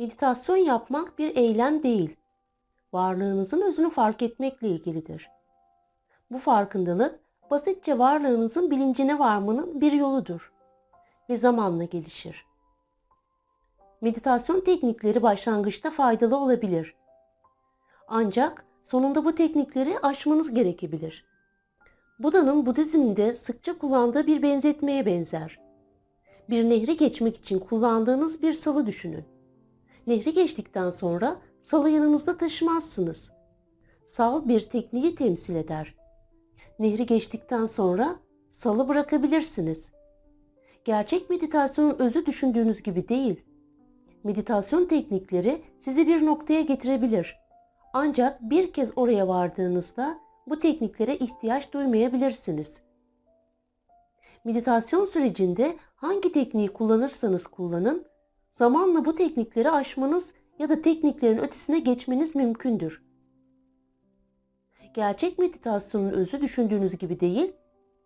Meditasyon yapmak bir eylem değil. Varlığınızın özünü fark etmekle ilgilidir. Bu farkındalık basitçe varlığınızın bilincine varmanın bir yoludur ve zamanla gelişir. Meditasyon teknikleri başlangıçta faydalı olabilir. Ancak sonunda bu teknikleri aşmanız gerekebilir. Buda'nın Budizm'de sıkça kullandığı bir benzetmeye benzer. Bir nehri geçmek için kullandığınız bir salı düşünün. Nehri geçtikten sonra salı yanınızda taşımazsınız. Sal bir tekniği temsil eder. Nehri geçtikten sonra salı bırakabilirsiniz. Gerçek meditasyonun özü düşündüğünüz gibi değil. Meditasyon teknikleri sizi bir noktaya getirebilir. Ancak bir kez oraya vardığınızda bu tekniklere ihtiyaç duymayabilirsiniz. Meditasyon sürecinde hangi tekniği kullanırsanız kullanın, zamanla bu teknikleri aşmanız ya da tekniklerin ötesine geçmeniz mümkündür. Gerçek meditasyonun özü düşündüğünüz gibi değil,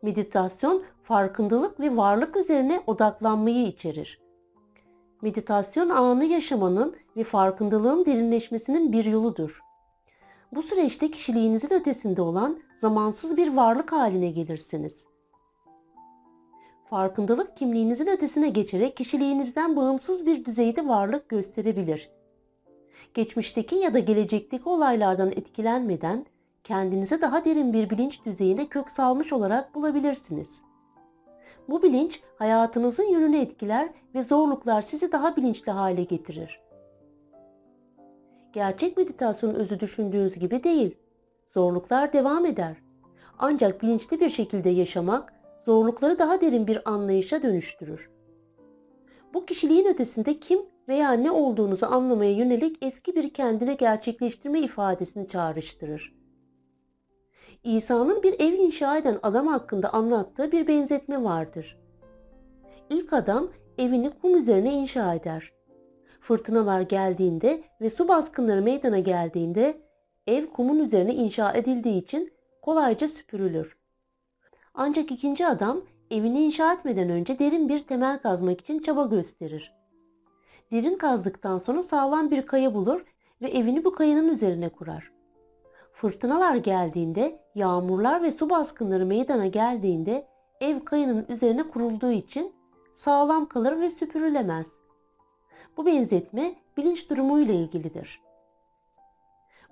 meditasyon farkındalık ve varlık üzerine odaklanmayı içerir. Meditasyon anı yaşamanın ve farkındalığın derinleşmesinin bir yoludur. Bu süreçte kişiliğinizin ötesinde olan zamansız bir varlık haline gelirsiniz. Farkındalık kimliğinizin ötesine geçerek kişiliğinizden bağımsız bir düzeyde varlık gösterebilir. Geçmişteki ya da gelecekteki olaylardan etkilenmeden kendinize daha derin bir bilinç düzeyine kök salmış olarak bulabilirsiniz. Bu bilinç hayatınızın yönünü etkiler ve zorluklar sizi daha bilinçli hale getirir. Gerçek meditasyon özü düşündüğünüz gibi değil. Zorluklar devam eder. Ancak bilinçli bir şekilde yaşamak zorlukları daha derin bir anlayışa dönüştürür. Bu kişiliğin ötesinde kim veya ne olduğunuzu anlamaya yönelik eski bir kendine gerçekleştirme ifadesini çağrıştırır. İsa'nın bir ev inşa eden adam hakkında anlattığı bir benzetme vardır. İlk adam evini kum üzerine inşa eder. Fırtınalar geldiğinde ve su baskınları meydana geldiğinde ev kumun üzerine inşa edildiği için kolayca süpürülür. Ancak ikinci adam evini inşa etmeden önce derin bir temel kazmak için çaba gösterir. Derin kazdıktan sonra sağlam bir kaya bulur ve evini bu kayanın üzerine kurar. Fırtınalar geldiğinde, yağmurlar ve su baskınları meydana geldiğinde ev kayanın üzerine kurulduğu için sağlam kalır ve süpürülemez. Bu benzetme bilinç durumuyla ilgilidir.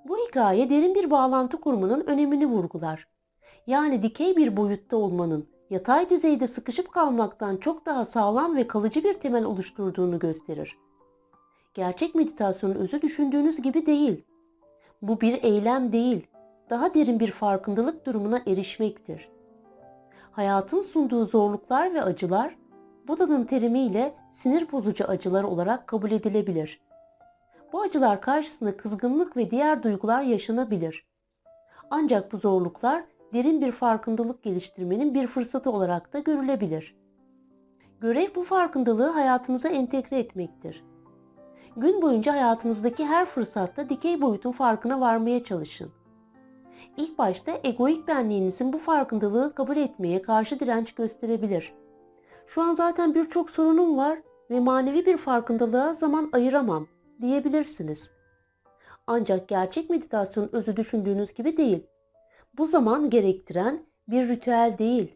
Bu hikaye derin bir bağlantı kurmanın önemini vurgular. Yani dikey bir boyutta olmanın yatay düzeyde sıkışıp kalmaktan çok daha sağlam ve kalıcı bir temel oluşturduğunu gösterir. Gerçek meditasyonun özü düşündüğünüz gibi değil. Bu bir eylem değil, daha derin bir farkındalık durumuna erişmektir. Hayatın sunduğu zorluklar ve acılar Buda'nın terimiyle sinir bozucu acılar olarak kabul edilebilir. Bu acılar karşısında kızgınlık ve diğer duygular yaşanabilir. Ancak bu zorluklar derin bir farkındalık geliştirmenin bir fırsatı olarak da görülebilir. Görev bu farkındalığı hayatınıza entegre etmektir. Gün boyunca hayatınızdaki her fırsatta dikey boyutun farkına varmaya çalışın. İlk başta egoik benliğinizin bu farkındalığı kabul etmeye karşı direnç gösterebilir. Şu an zaten birçok sorunum var ve manevi bir farkındalığa zaman ayıramam diyebilirsiniz. Ancak gerçek meditasyon özü düşündüğünüz gibi değil. Bu zaman gerektiren bir ritüel değil,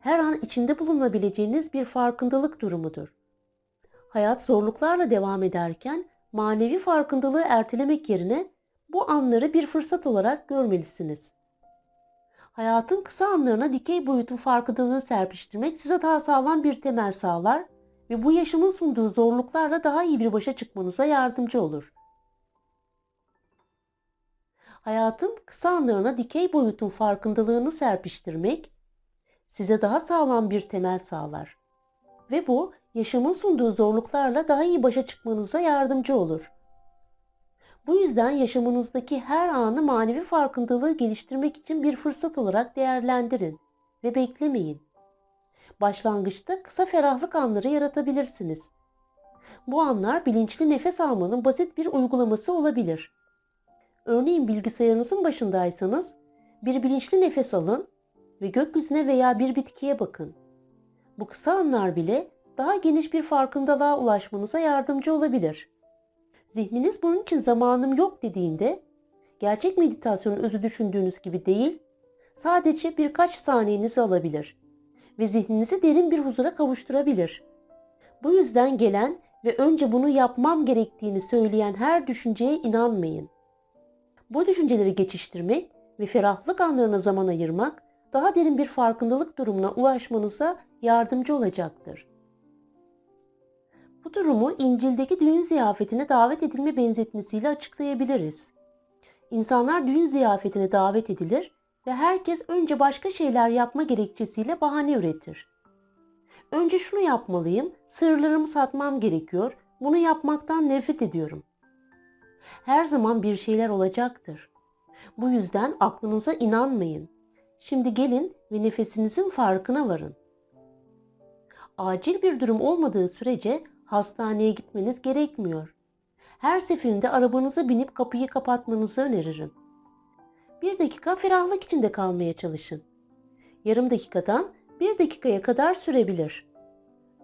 her an içinde bulunabileceğiniz bir farkındalık durumudur. Hayat zorluklarla devam ederken manevi farkındalığı ertelemek yerine bu anları bir fırsat olarak görmelisiniz. Hayatın kısa anlarına dikey boyutun farkındalığını serpiştirmek size daha sağlam bir temel sağlar ve bu yaşamın sunduğu zorluklarla daha iyi bir başa çıkmanıza yardımcı olur. Hayatın kısa anlarına dikey boyutun farkındalığını serpiştirmek size daha sağlam bir temel sağlar. Ve bu yaşamın sunduğu zorluklarla daha iyi başa çıkmanıza yardımcı olur. Bu yüzden yaşamınızdaki her anı manevi farkındalığı geliştirmek için bir fırsat olarak değerlendirin ve beklemeyin. Başlangıçta kısa ferahlık anları yaratabilirsiniz. Bu anlar bilinçli nefes almanın basit bir uygulaması olabilir. Örneğin bilgisayarınızın başındaysanız bir bilinçli nefes alın ve gökyüzüne veya bir bitkiye bakın. Bu kısa anlar bile daha geniş bir farkındalığa ulaşmanıza yardımcı olabilir. Zihniniz bunun için zamanım yok dediğinde gerçek meditasyonun özü düşündüğünüz gibi değil, sadece birkaç saniyenizi alabilir ve zihninizi derin bir huzura kavuşturabilir. Bu yüzden gelen ve önce bunu yapmam gerektiğini söyleyen her düşünceye inanmayın. Bu düşünceleri geçiştirmek ve ferahlık anlarına zaman ayırmak daha derin bir farkındalık durumuna ulaşmanıza yardımcı olacaktır. Bu durumu İncil'deki düğün ziyafetine davet edilme benzetmesiyle açıklayabiliriz. İnsanlar düğün ziyafetine davet edilir ve herkes önce başka şeyler yapma gerekçesiyle bahane üretir. Önce şunu yapmalıyım, sırlarımı satmam gerekiyor, bunu yapmaktan nefret ediyorum. Her zaman bir şeyler olacaktır. Bu yüzden aklınıza inanmayın. Şimdi gelin ve nefesinizin farkına varın. Acil bir durum olmadığı sürece hastaneye gitmeniz gerekmiyor. Her seferinde arabanıza binip kapıyı kapatmanızı öneririm. Bir dakika ferahlık içinde kalmaya çalışın. Yarım dakikadan bir dakikaya kadar sürebilir.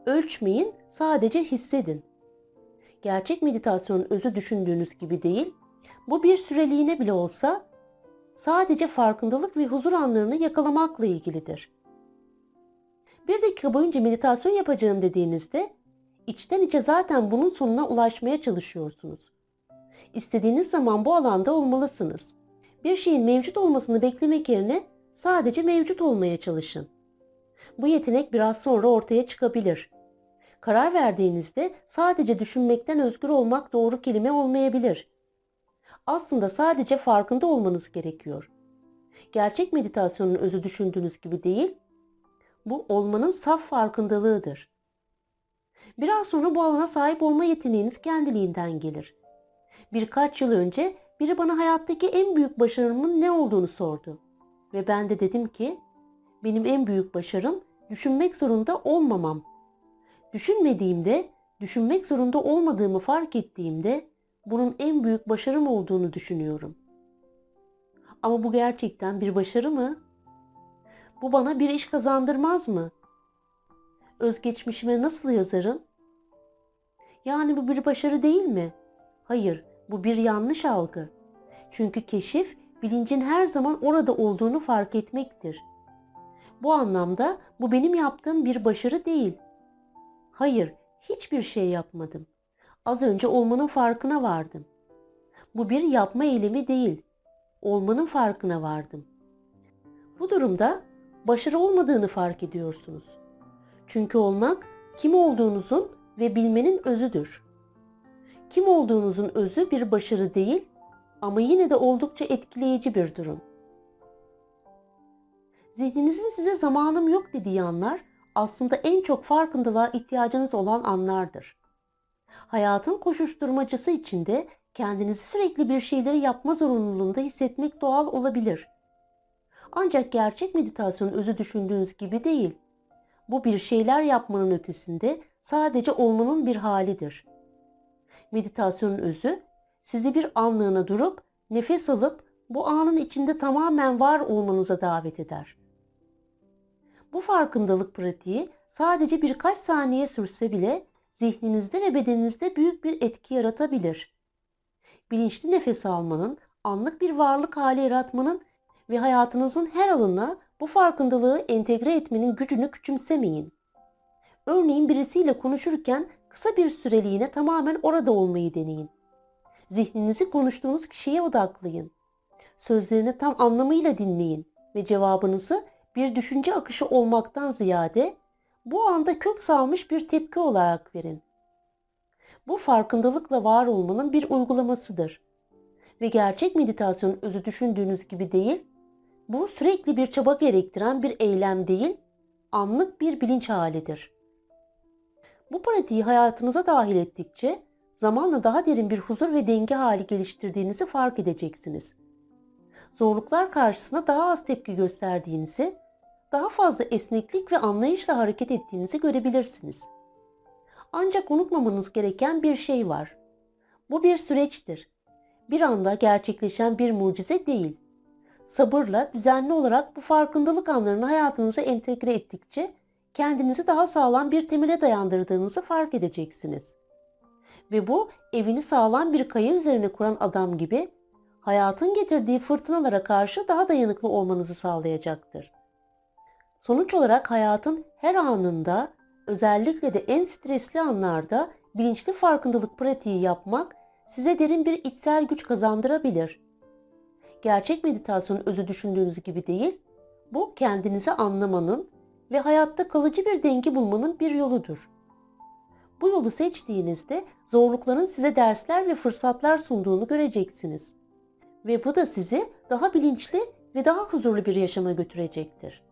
Ölçmeyin, sadece hissedin. Gerçek meditasyonun özü düşündüğünüz gibi değil, bu bir süreliğine bile olsa sadece farkındalık ve huzur anlarını yakalamakla ilgilidir. Bir dakika boyunca meditasyon yapacağım dediğinizde içten içe zaten bunun sonuna ulaşmaya çalışıyorsunuz. İstediğiniz zaman bu alanda olmalısınız. Bir şeyin mevcut olmasını beklemek yerine sadece mevcut olmaya çalışın. Bu yetenek biraz sonra ortaya çıkabilir. Karar verdiğinizde sadece düşünmekten özgür olmak doğru kelime olmayabilir. Aslında sadece farkında olmanız gerekiyor. Gerçek meditasyonun özü düşündüğünüz gibi değil, bu olmanın saf farkındalığıdır. Biraz sonra bu alana sahip olma yeteneğiniz kendiliğinden gelir. Birkaç yıl önce biri bana hayattaki en büyük başarımın ne olduğunu sordu. Ve ben de dedim ki, benim en büyük başarım düşünmek zorunda olmamam. Düşünmediğimde, düşünmek zorunda olmadığımı fark ettiğimde bunun en büyük başarım olduğunu düşünüyorum. Ama bu gerçekten bir başarı mı? Bu bana bir iş kazandırmaz mı? Özgeçmişime nasıl yazarım? Yani bu bir başarı değil mi? Hayır, bu bir yanlış algı. Çünkü keşif bilincin her zaman orada olduğunu fark etmektir. Bu anlamda bu benim yaptığım bir başarı değil. Hayır, hiçbir şey yapmadım. Az önce olmanın farkına vardım. Bu bir yapma eylemi değil. Olmanın farkına vardım. Bu durumda başarı olmadığını fark ediyorsunuz. Çünkü olmak kim olduğunuzun ve bilmenin özüdür. Kim olduğunuzun özü bir başarı değil ama yine de oldukça etkileyici bir durum. Zihninizin size zamanım yok dediği anlar aslında en çok farkındalığa ihtiyacınız olan anlardır. Hayatın koşuşturmacası içinde kendinizi sürekli bir şeyleri yapma zorunluluğunda hissetmek doğal olabilir. Ancak gerçek meditasyonun özü düşündüğünüz gibi değil. Bu bir şeyler yapmanın ötesinde sadece olmanın bir halidir. Meditasyonun özü sizi bir anlığına durup nefes alıp bu anın içinde tamamen var olmanıza davet eder. Bu farkındalık pratiği sadece birkaç saniye sürse bile zihninizde ve bedeninizde büyük bir etki yaratabilir. Bilinçli nefes almanın, anlık bir varlık hali yaratmanın ve hayatınızın her alanına bu farkındalığı entegre etmenin gücünü küçümsemeyin. Örneğin birisiyle konuşurken kısa bir süreliğine tamamen orada olmayı deneyin. Zihninizi konuştuğunuz kişiye odaklayın. Sözlerini tam anlamıyla dinleyin ve cevabınızı bir düşünce akışı olmaktan ziyade bu anda kök salmış bir tepki olarak verin. Bu farkındalıkla var olmanın bir uygulamasıdır. Ve gerçek meditasyon özü düşündüğünüz gibi değil, bu sürekli bir çaba gerektiren bir eylem değil, anlık bir bilinç halidir. Bu pratiği hayatınıza dahil ettikçe zamanla daha derin bir huzur ve denge hali geliştirdiğinizi fark edeceksiniz. Zorluklar karşısında daha az tepki gösterdiğinizi, daha fazla esneklik ve anlayışla hareket ettiğinizi görebilirsiniz. Ancak unutmamanız gereken bir şey var. Bu bir süreçtir. Bir anda gerçekleşen bir mucize değil. Sabırla düzenli olarak bu farkındalık anlarını hayatınıza entegre ettikçe kendinizi daha sağlam bir temele dayandırdığınızı fark edeceksiniz. Ve bu evini sağlam bir kaya üzerine kuran adam gibi hayatın getirdiği fırtınalara karşı daha dayanıklı olmanızı sağlayacaktır. Sonuç olarak hayatın her anında, özellikle de en stresli anlarda bilinçli farkındalık pratiği yapmak size derin bir içsel güç kazandırabilir. Gerçek meditasyon özü düşündüğünüz gibi değil, bu kendinizi anlamanın ve hayatta kalıcı bir denge bulmanın bir yoludur. Bu yolu seçtiğinizde zorlukların size dersler ve fırsatlar sunduğunu göreceksiniz. Ve bu da sizi daha bilinçli ve daha huzurlu bir yaşama götürecektir.